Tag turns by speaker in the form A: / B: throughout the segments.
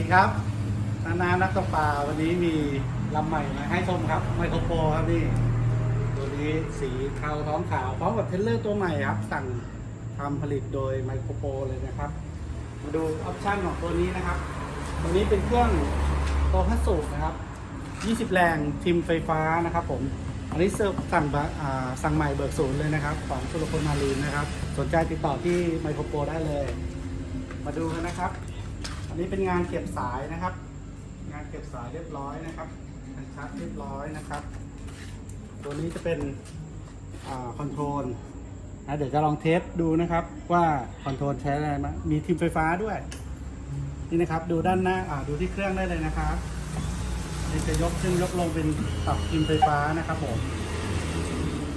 A: ดีครับนานานักตกปลาวันนี้มีลำใหม่มาให้ชมครับไมโครโปรครับนี่ตัวนี้สีเทาท้องขาวพร้อมกับเทรลเลอร์ตัวใหม่ครับ สั่งทำผลิตโดยไมโครโปรเลยนะครับ มาดูออปชั่นของตัวนี้นะครับ ตัวนี้เป็นเครื่องโตฮัตสุนะครับ 20 แรงทิมไฟฟ้านะครับ ผมอันนี้เซิร์ฟสั่งสั่งใหม่เบิกศูนย์เลยนะครับ ของสุรพลมารีนนะครับ สนใจติดต่อที่ไมโครโปรได้เลย มาดูกันนะครับ อันนี้เป็นงานเก็บสายนะครับ งานเก็บสายเรียบร้อยนะครับคันชัดเรียบร้อยนะครับ ตัวนี้จะเป็นคอนโทรลนะเดี๋ยวจะลองเทสดูนะครับ ว่าคอนโทรลใช้อะไรมามีทิมไฟฟ้าด้วย นี่นะครับดูด้านหน้าอ่าดูที่เครื่องได้เลยนะครับนี่จะยกขึ้นยกลงเป็นปรับทิมไฟฟ้านะครับผม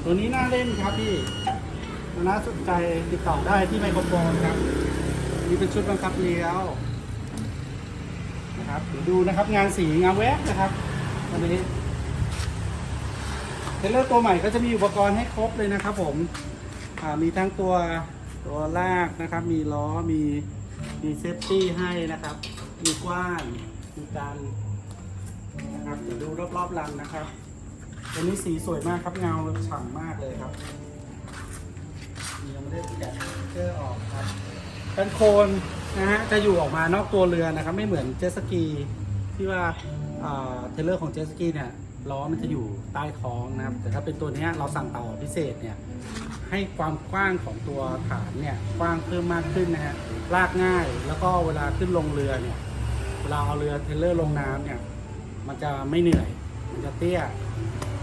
A: ตัวนี้น่าเล่นครับพี่น่าสนใจติดต่อได้ที่ไมโครโฟนครับ นี่เป็นชุดบังคับเลี้ยว นะครับเดี๋ยวดูนะครับงานสีงานแวบนะครับวันนี้เทเลอร์ตัวใหม่ก็จะมีอุปกรณ์ให้ครบเลยนะครับ ผมมีทั้งตัวตัวลากนะครับ มีล้อมีมีเซฟตี้ให้นะครับ มีกว้านมีการนะครับเดี๋ยวดูรอบๆลำนะครับตัวนี้สีสวยมากครับเงาฉ่ำมากเลยครับยังไม่ได้แกะเกอออกครับกันโคน นะฮะจะอยู่ออกมานอกตัวเรือนะครับไม่เหมือนเจ็ตสกีที่ว่าเทเลอร์ของเจ็ตสกีเนี่ยล้อมันจะอยู่ใต้ท้องนะครับ แต่ถ้าเป็นตัวนี้เราสั่งต่อพิเศษเนี่ยให้ความกว้างของตัวฐานเนี่ยกว้างเพิ่มมากขึ้นนะฮะลากง่ายแล้วก็เวลาขึ้นลงเรือเนี่ยเวลาเอาเรือเทเลอร์ลงน้ำเนี่ยมันจะไม่เหนื่อย มันจะเตี้ย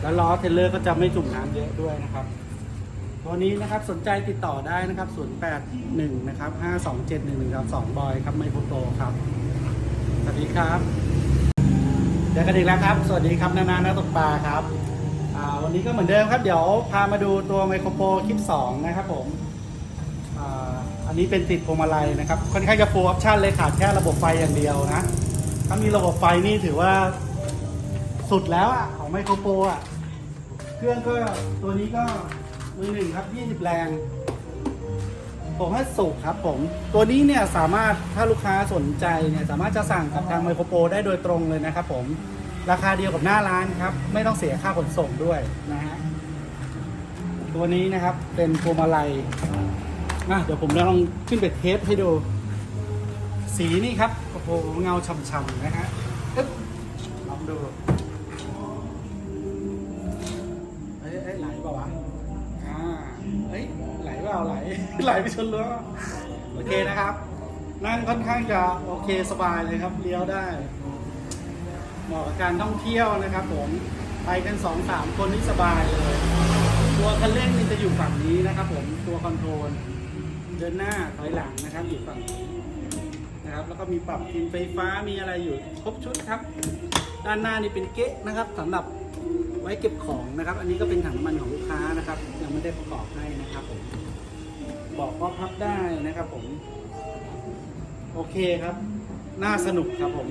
A: แล้วล้อเทเลอร์ก็จะไม่จุ่มน้ำเยอะด้วยนะครับ ตัวนี้นะครับสนใจติดต่อได้นะครับ 081 นะครับ527 11 2บอยครับไมโครโตครับ สวัสดีครับเจอกันอีกแล้วครับ สวัสดีครับ นานานักตกปลาครับวันนี้ก็เหมือนเดิมครับ เดี๋ยวพามาดูตัวไมโครโปรคลิป 2 นะครับผมอันนี้เป็นติดพวงมาลัยนะครับ ค่อนข้างจะฟูลออปชั่นเลยขาดแค่ระบบไฟอย่างเดียวนะ ถ้ามีระบบไฟนี่ถือว่าสุดแล้วอะของไมโครโปรอะ เครื่องก็ตัวนี้ก็ มือหนึ่งครับ 20 แรงผมให้สูงครับผม ตัวนี้เนี่ยสามารถถ้าลูกค้าสนใจเนี่ยสามารถจะสั่งกับทางไมโครโปรได้โดยตรงเลยนะครับผม ราคาเดียวกับหน้าร้านครับ ไม่ต้องเสียค่าขนส่งด้วยนะฮะ ตัวนี้นะครับเป็นพวงมาลัยอะเดี๋ยวผมจะลองขึ้นไปเทสให้ดู สีนี่ครับ โอ้โหเงาฉ่ำๆนะฮะลองดู ไหลไปชนเรือโอเคนะครับ นั่งค่อนข้างจะโอเคสบายเลยครับเลี้ยวได้เหมาะกับการท่องเที่ยวนะครับ ผมไปกันสองสามคนนี่สบายเลย ตัวคันเร่งนี่จะอยู่ฝั่งนี้นะครับ ผมตัวคอนโทรลเดินหน้าถอยหลังนะครับอยู่ฝั่งนี้นะครับ แล้วก็มีปรับพิมไฟฟ้ามีอะไรอยู่ครบชุดครับ ด้านหน้านี่เป็นเก๊ะนะครับสำหรับไว้เก็บของนะครับ อันนี้ก็เป็นถังน้ำมันของลูกค้านะครับ ยังไม่ได้ประกอบให้นะครับผม บอกว่าพับได้นะครับผม โอเคครับ น่าสนุกครับผม